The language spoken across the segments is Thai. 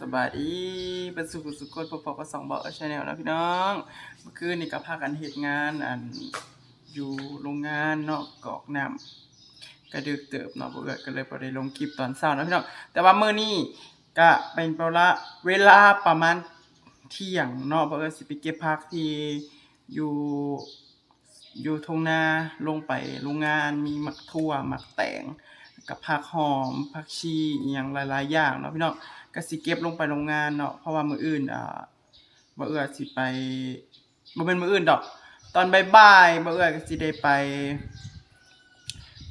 สบายดีเป็นสุขสุขคนพบๆกับสองเบาชาแนลนะพี่น้อง เมื่อคืนนี่ก็พากันเหตุงานอันอยู่โรงงานเนาะกอกน้ำกระดึกเติบเนาะบ่เอิดก็เลยได้ลงคลิปตอนเช้านะพี่น้อง แต่ว่าเมื้อนี้ก็เป็นเวลาเวลาประมาณเที่ยงเนาะบ่เอิดสิไปเก็บผักที่อยู่อยู่ทงนาลงไปโรงงานมีหมักทั่วหมักแตงกับผักหอมผักชีอย่างหลายๆอย่างเนาะพี่น้อง ก็สิเก็บลงไปโรงงานเนาะเพราะว่ามืออื่นอ่าบ่เอื้อสิไปบ่แม่นมืออื่นดอก ตอนบ่ายๆบ่เอื้อก็สิได้ไป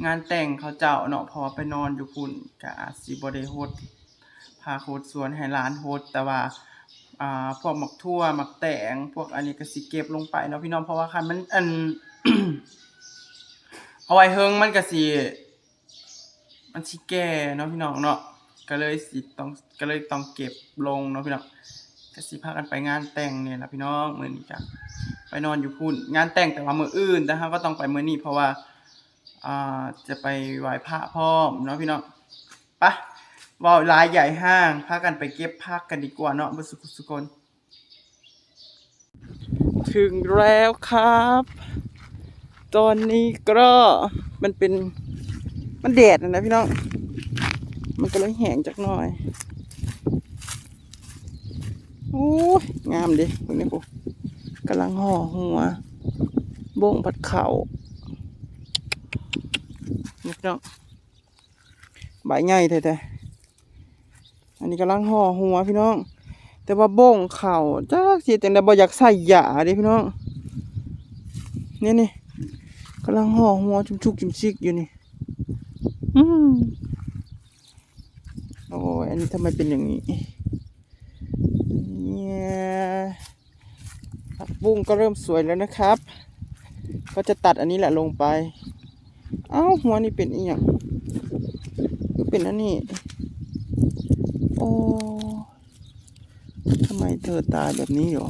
งานแต่งเขาเจ้าเนาะเพอไปนอนอยู่พุ่นก็อาจสิบ่ได้โฮสพาโฮสต์สวนให้หลานโฮสแต่ว่าอ่าพวกหมักทั่วหมักแตงพวกอันนี้ก็สิเก็บลงไปเนาะพี่น้องเพราะว่าคันมันอันเอาไว้เฮิงมันก็สิมันสิแก่เนาะพี่น้องเนาะ ก็เลยสิต้องก็เลยต้องเก็บลงเนาะพี่น้องก็สิพากันไปงานแต่งเนี่ยนะพี่น้องมือนี้จ้ะไปนอนอยู่พุ่นงานแต่งแต่ว่ามืออื่นแต่เฮาก็ต้องไปมือนี้เพราะว่าอ่าจะไปไหว้พระพร้อมเนาะพี่น้องปะว้าลายใหญ่ห้างพากันไปเก็บผักกันดีกว่าเนาะบ่สุขสุคนถึงแล้วครับ ตอนนี้ก็มันเป็นมันแดดนะพี่น้อง มันก็เลยแห้งจักหน่อยโอ้ยงามดิพวกนี้ปุ๊กำลังห่อหัวบ่งผัดเข่านี่พี่น้องใบใหญ่แท้ๆอันนี้กำลังห่อหัวพี่น้อง แต่ว่าบ่งเข่าจักสิจังได๋บ่อยากใส่ยาด้พี่น้องนี่นี่กำลังห่อหัวจุมชุกจุมชิกอยู่นี่ อืมโอ้ยอั นนี้ทำไมเป็นอย่างนี้เนี่ยผักบุ้งก็เริ่มสวยแล้วนะครับ ก็จะตัดอันนี้แหละลงไป เอ้าหัวนี่เป็นอีหยังเป็นอันนี้ โอ้ทำไมเธอตายแบบนี้หรอ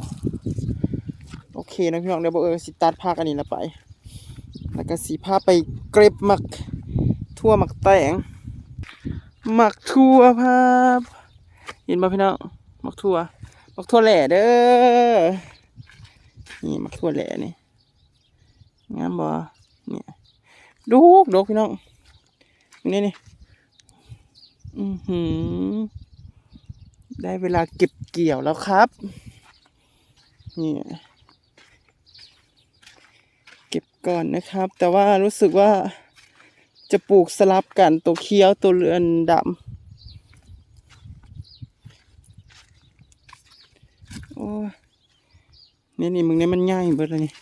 โอเคนะพี่น้องเดี๋ยวบอกเออสิตัดภาคอันนี้ละไป แล้วก็สีผ้าไปเก็บหมักทั่วหมักแตง หมักทั่วครับเห็นป่พี่น้องหมักทั่วหมักทั่วแหล่เด้อนี่หมักทั่วแหล่นี่งามบ่เนี่ยดูกดกพี่น้องนี่นี่อือหือได้เวลาเก็บเกี่ยวแล้วครับนี่เก็บก่อนนะครับ แต่ว่ารู้สึกว่า จะปลูกสลับกันตัวเขียวตัวเรือนดำโอ้นี่นี่มึงเนี่ยมันง่ายเบิดเลยนี่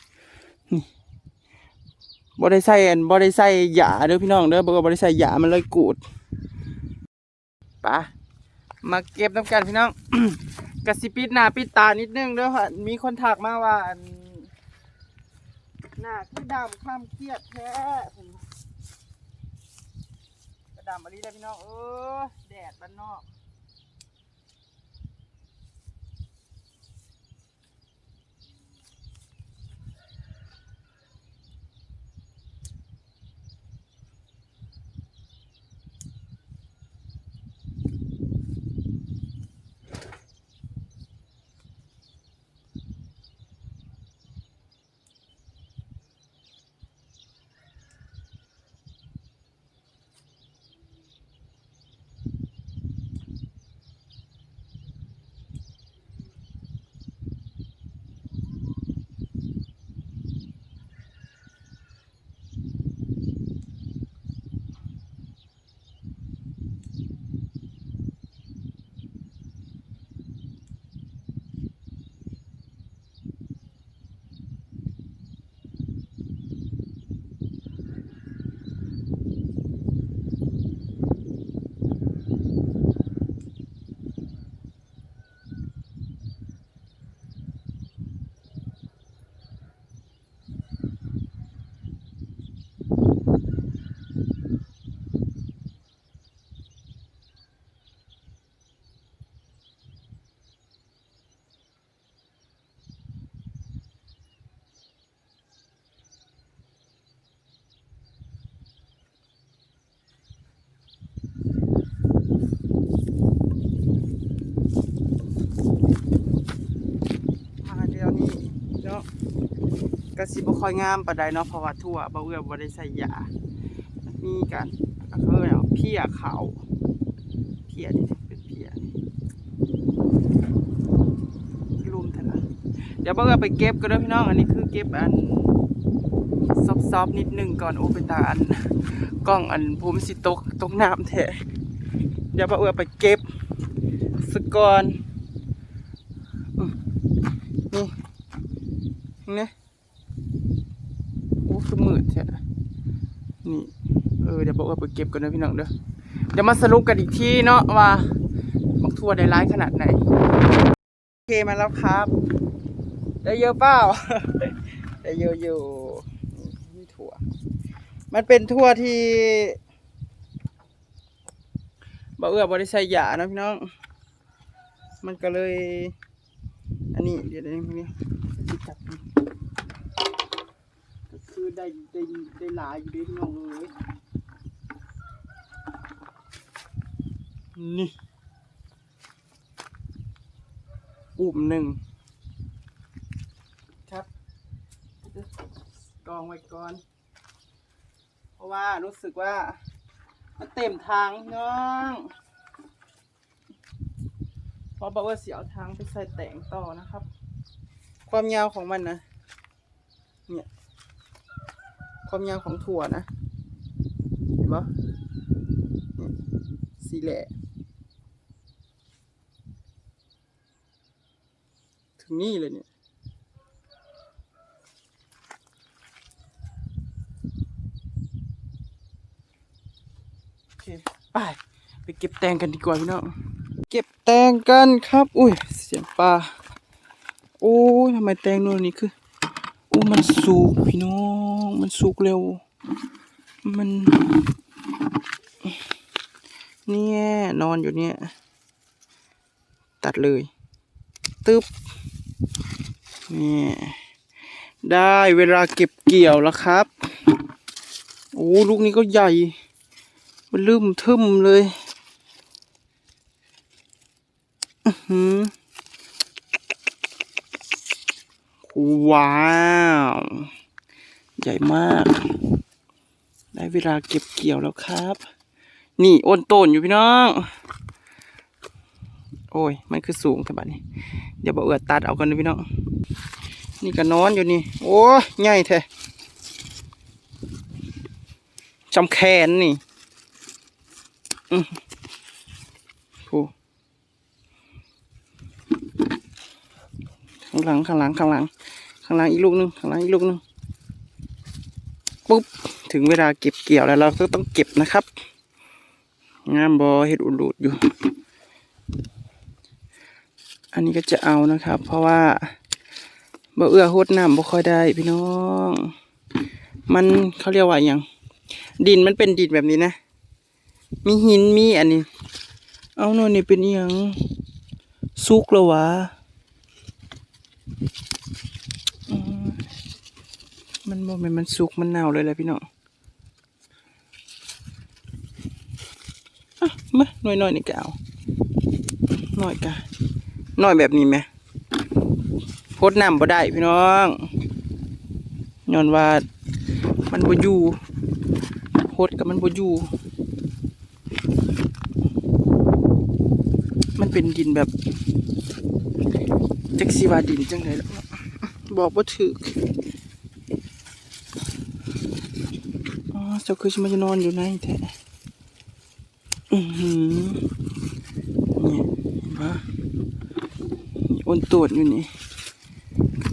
นี่บ่ได้ใส่อันบ่ได้ใส่หยาเด้อพี่น้องเด้อบ่บ่ได้ใส่หยามันเลยกูดปะมาเก็บน้ำกันพี่น้องกระสิปิดหน้าปิดตานิดนึงเด้อค่ะมีคนทักมาว่าหน้าคือดำข้ามเครียดแท้ ดำมาลีได้พี่น้องเออแดดบ้านนอก สิบ่ค่อยงามปานใดเนาะเพราะว่าทั่วบ่เอื้อบ่ได้ใส่ยามีการเขาเรียกว่าเพี้ยขาวเพี้ยนี่เป็นเพี้ยนี่รุมแต่ละเดี๋ยวบ่เอื้อไปเก็บก็เด้พี่น้อง อันนี้คือเก็บอันซอฟๆนิดนึงก่อนโอไปตาอันกล้องอันผมสิตกตกน้ำแท้เดี๋ยวบ่เอื้อไปเก็บสก่อนนี่นี่โอ้คือมืดแท้นี่ เออเดี๋ยว บอกว่าไปเก็บกันนะพี่น้องเด้อเดี๋ยวมาสรุปกันอีกทีเนาะว่าบักทั่วได้ร้ายขนาดไหนโอเคมาแล้วครับ ได้เยอะเปล่าได้เยอะอยู่นี่ถั่ว มันเป็นทั่วที่บ่เอื้อบริใส่ยานะพี่น้อง มันก็เลย อันนี้เดี๋ยวเดี๋ยวนี้ที่จับก็คือได้ได้ได้หลายอยู่ด้พี่น้องเอ้ย นี่อุ่มหนึ่งครับกองไว้ก่อน เพราะว่ารู้สึกว่า มันเต็มทางน้องเพราะบอกว่าเสียเอาทางไปใส่แต่งต่อนะครับ ความยาวของมันนะเนี่ยความยาวของถั่วนะ เห็นปะเนี่ยสีแหละ ถึงนี่เลยเนี่ย โอเค ไป ไปเก็บแตงกันดีกว่าพี่น้อง เก็บแตงกันครับ อุ้ย เสียงปลา โอ้ยทำไมแตงนู่นนี่คืออู้มันสุกพี่น้อง มันสุกเร็ว มัน เนี่ย นอนอยู่เนี่ย ตัดเลยตึ๊บ นี่ได้เวลาเก็บเกี่ยวแล้วครับ โอ้ลูกนี้ก็ใหญ่ มันลืมทึมเลยอื้อว้าว ใหญ่มาก ได้เวลาเก็บเกี่ยวแล้วครับ นี่อ้นโตนอยู่พี่น้อง อ้ย มันคือสูงแต่บัดนี้ เดี๋ยวบอกเอือตัดเอากันนะพี่น้อง นี่ก็นอนอยู่นี่ โอ้ยใหญ่แท้จำแขนนี่อือโอ้ข้างหลังข้างหลังข้างหลัง ข้างหลังอีกลูกหนึงข้างหลังอีกลูกหนึงปุ๊บ ถึงเวลาเก็บเกี่ยวแล้วเราก็ต้องเก็บนะครับ งามบอเห็ดอุลูดอยู่ อันนี้ก็จะเอานะครับ เพราะว่าบ่เอื้อโหดน้ำบ่ค่อยได้พี่น้อง มันเขาเรียกว่าอย่าง ดินมันเป็นดินแบบนี้นะ มีหินมีอันนี้ เอาโน่นนี่เป็นอย่างซุกแล้ววะมันบ่แม่นมันสุกมันเน่าเลยแหละพี่น้องอะมาหน่อยหน่อยๆนี่ก็เอาหน่อยกะห น่อยแบบนี้ไหมพดน้ำบ่ได้พี่น้องย้อนว่ามันบ่อยู่พดกับมันบ่อยู่มันเป็นดินแบบจักสิว่าดินจังไดล่ะบอกบ่าถูกอ๋อเจ้าคือสิมาจะนอนอยู่ไหนแท้อือหือเนี่ยเห็นปะ มีอ้นตูดอยู่นี่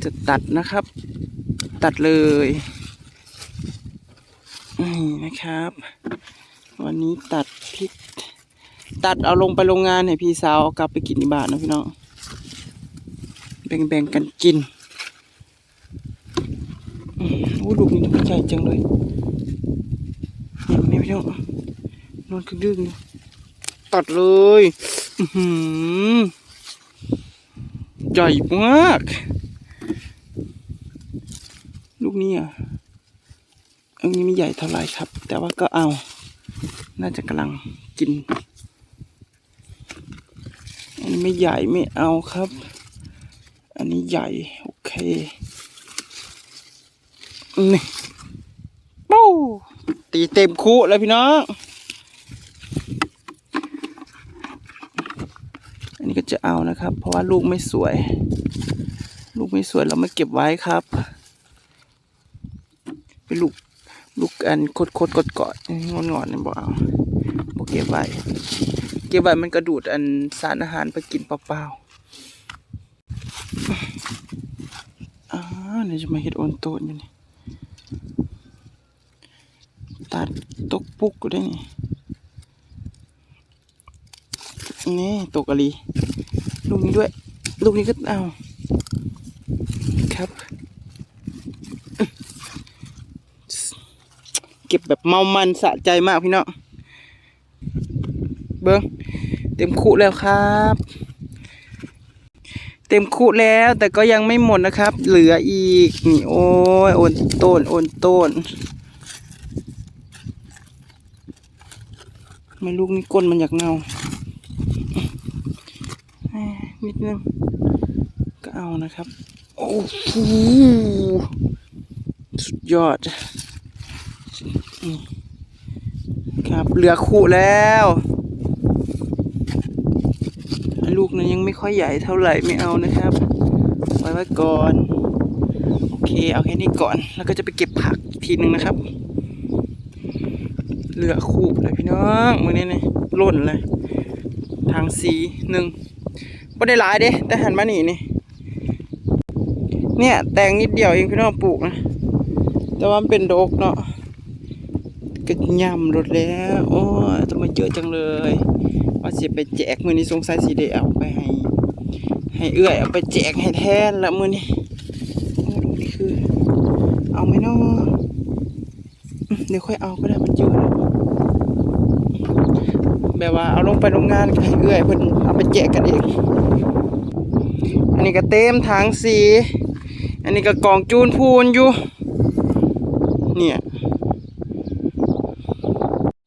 จะตัดนะครับ ตัดเลยนี่นะครับ วันนี้ตัดพริก ตัดเอาลงไปโรงงานให้พี่สาวเอากลับไปกินที่บ้านนะพี่น้องแบ่งๆกันกินอืมโอ้ลูกนี่มันใหญ่จังเลยนี่พี่น้องนอนคือดึงตัดเลย อือหือ ใหญ่มาก ลูกนี้อะอันนี้ไม่ใหญ่เท่าไรครับ แต่ว่าก็เอา น่าจะกำลังกิน อันนี้ไม่ใหญ่ไม่เอาครับ อันนี้ใหญ่ โอเคนี่ปูตีเต็มคุแล้วพี่น้อง็จะเอานะครับ เพราะว่าลูกไม่สวย ลูกไม่สวยเราไม่เก็บไว้ครับ เป็นลูกลูกอันโคดโคดกดกอดงอนงอนนี่บอกเอาบอกเก็บไว้ เก็บไว้มันกระดูดอันสารอาหารไปกินเปล่าๆอ่าเนี่ยวจะมาเห็ดโอนโตนอยู่นี่ตัดตกปุกกูได้นี่นี่ตกอะลี ลูกนี้ด้วย ลูกนี้ก็เอาครับ เก็บแบบเมามันสะใจมากพี่น้องเบิ้งเต็มคุแล้วครับ เต็มคุแล้วแต่ก็ยังไม่หมดนะครับ เหลืออีกนี่โอ้ยโอนต้นโอนต้นไม่ลูกนี่ก้นมันอยากเงา นิดนึง ก็เอานะครับ โอ้โหสุดยอดครับเหลือคู่แล้ว ลูกนั้นยังไม่ค่อยใหญ่เท่าไหร่ไม่เอานะครับ ไว้ไว้ก่อน โอเค เอาแค่นี้ก่อน แล้วก็จะไปเก็บผักอีกทีหนึ่งนะครับเหลือคู่เลยพี่น้องมือนี้นี่ล่นเลย ทางสีหนึ่ง บ่ได้หลายเด้แต่หันมานี่นี่เนี่ยแตงนิดเดียวเองพี่น้องปลูกนะแต่ว่ามันเป็นดกเนาะก็ย่ำรถแล้วโอ้ยทำไมเยอะจังเลยว่าสิไปแจกมือนี้สงสัยสิได้เอาไปให้ ให้เอื้อยเอาไปแจกให้แทนละมือนี้โอ้ดูนี่คือ เอาไหมเนาะอืมเดี๋ยวค่อยเอาก็ได้มันเยอะ แบบว่าเอาลงไปโรงงานให้เอื้อยเพิ่นเอาไปแจกกันเองอันนี้ก็เต็มถังสี อันนี้ก็กองจูนพูนอยู่ เนี่ย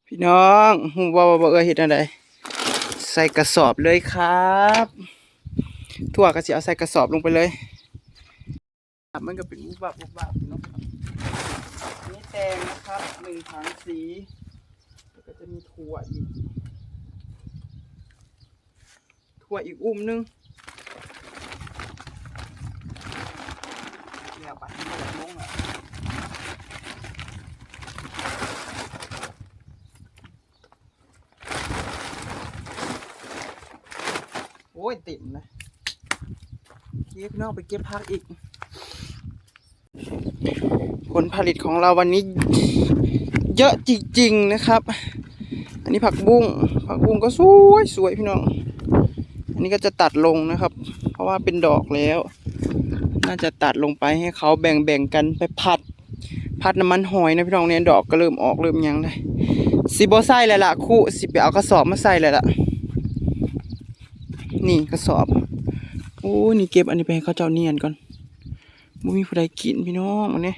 พี่น้องหูว่าว่าบ่เออเฮ็ดอะไรใส่กระสอบเลยครับทั่วก็สิเอาใส่กระสอบลงไปเลยมันก็เป็นอุบับอุบับเนาะนี่แตงนะครับหนึ่งถังสี ก็จะมีถั่วอีก ถั่วอีกอุ้มนึงเนี่ยปัดให้มันลงอะโอ้ยติ่มนะเก็บนอกไปเก็บพักอีก ผลผลิตของเราวันนี้เยอะจริงๆนะครับ อันนี้ผักบุ้งผักบุ้งก็สวยสวยพี่น้อง อันนี้ก็จะตัดลงนะครับ เพราะว่าเป็นดอกแล้ว น่าจะตัดลงไปให้เขาแบ่งๆกันไปผัด ผัดน้ำมันหอยนะพี่น้องเนี่ยดอกก็เริ่มออกเริ่มยังเลยสิบใส่แล้วล่ะคู่สิไปเอากระสอบมาใส่แล้วล่ะ นี่กระสอบโอ้นี่เก็บอันนี้ไปให้เขาเจ้าเนียนก่อนบ่มีผู้ใดกินพี่น้องอันนี้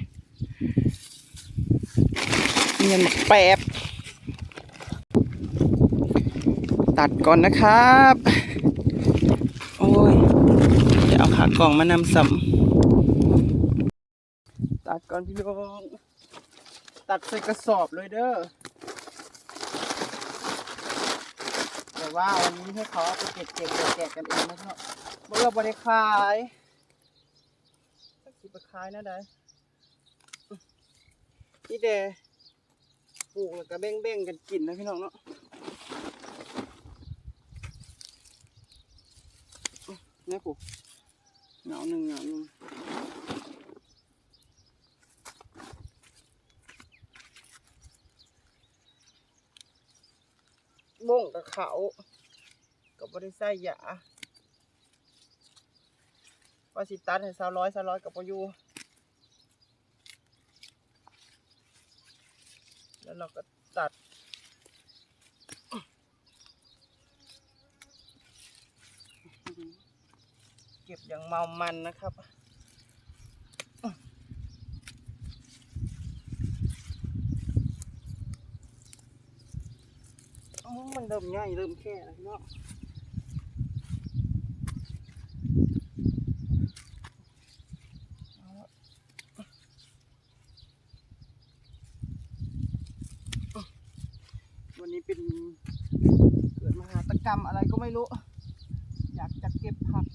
เนียนแปบตัดก่อนนะครับ โอ้ย จะเอากล่องมานำสัมตัดก่อนพี่น้องตัดใส่กระสอบเลยเด้อแต่ว่าวันนี้ให้เขาเอาไปเก็บเก็บแจกกันเองนะครับเมื่อเราบริขายสักสิบขายนะได้นี่เดปลูกแล้วก็แบ่งๆกันกินนะพี่น้องเนาะนี่ผูก เหงาหนึ่งเหงาหนึ่งบ่งกับเขากับบริษัทยาว่าสิตัดให้สาวร้อยสาวร้อยกับปอยูแล้วเราก็ตัด ก็บอย่างเมามันนะครับมันเริ่มง่ายเริ่มแค่เนาะวันนี้เป็นเกิดมหาตกรรมอะไรก็ไม่รู้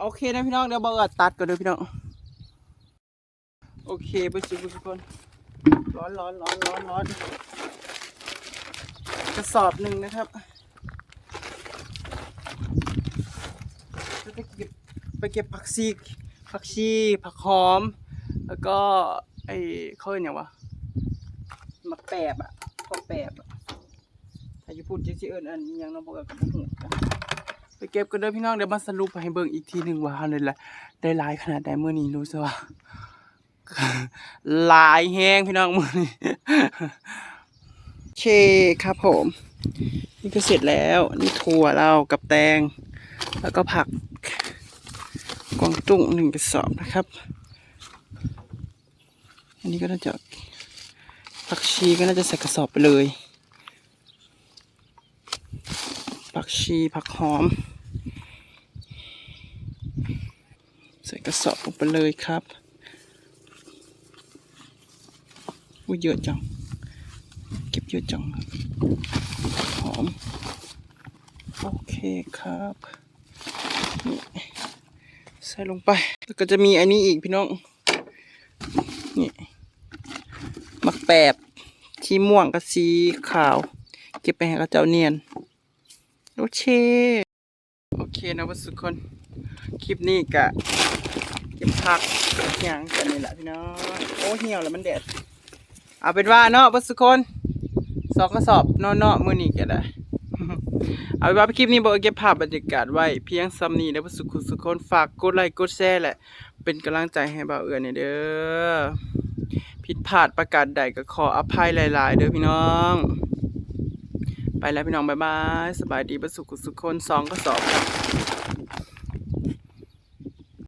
โอเคนะพี่น้องเดี๋ยวบอกว่าตัดก่อนเด้อพี่น้อง โอเคไปสุทุกคน ร้อนร้อนร้อนร้อนร้อนกระสอบหนึ่งนะครับจะไปเก็บไปเก็บผักชีผักชีผักหอม แล้วก็ไอ้เขาเรียกอย่างวะมะแปบอะข้าวแปบอะถ้าญี่ปุ่นจะเอิญอันยังน้องพวกกับพวกหัวกัน ไปเก็บกันเด้อพี่น้องเดี๋ยวมาสรุปให้เบิ่งอีกทีหนึ่งว่าเลยละได้หลายขนาดใดมื้อนี้รู้สึกว่าหลายแห้งพี่น้องมือนี้เคครับผม นี่ก็เสร็จแล้วนี่ถั่วเรากับแตง แล้วก็ผักกวางตุ้งหนึ่งกระสอบนะครับ อันนี้ก็น่าจะผักชีก็น่าจะใส่กระสอบไปเลย ผักชีผักหอม ใส่กระสอบลงไปเลยครับอุ้ยเยอะจัง เก็บเยอะจัง หอม โอเคครับนี่ใส่ลงไป แล้วก็จะมีอันนี้อีกพี่น้อง นี่มักแปบชีม่วงกับสีขาว เก็บไปให้กับเจ้าเนียน โอเค โอเคนะวัสุคน คลิปนี้กะเก็บผักอย่างกันนี่แหละพี่น้องโอ้เหี่ยวแล้วมันแดดเอาเป็นว่าเนาะวัสุคนสองกระสอบเนาะเนาะมือนี้ก็ได้เอาเป็นว่าคลิปนี้บอกเก็บภาพบรรยากาศไว้เพียงซ้ำนี้แล้วสุขุสุขคนฝากกดไลค์กดแชร์แหละ เป็นกำลังใจให้บ่าวเอือนเด้อผิดพลาดประกาศใดก็ขออภัยหลาย ๆ เด้อพี่น้อง ไปแล้วพี่น้องบ๊ายบาย สบายดีประสุขสุขคนสองก็สอบ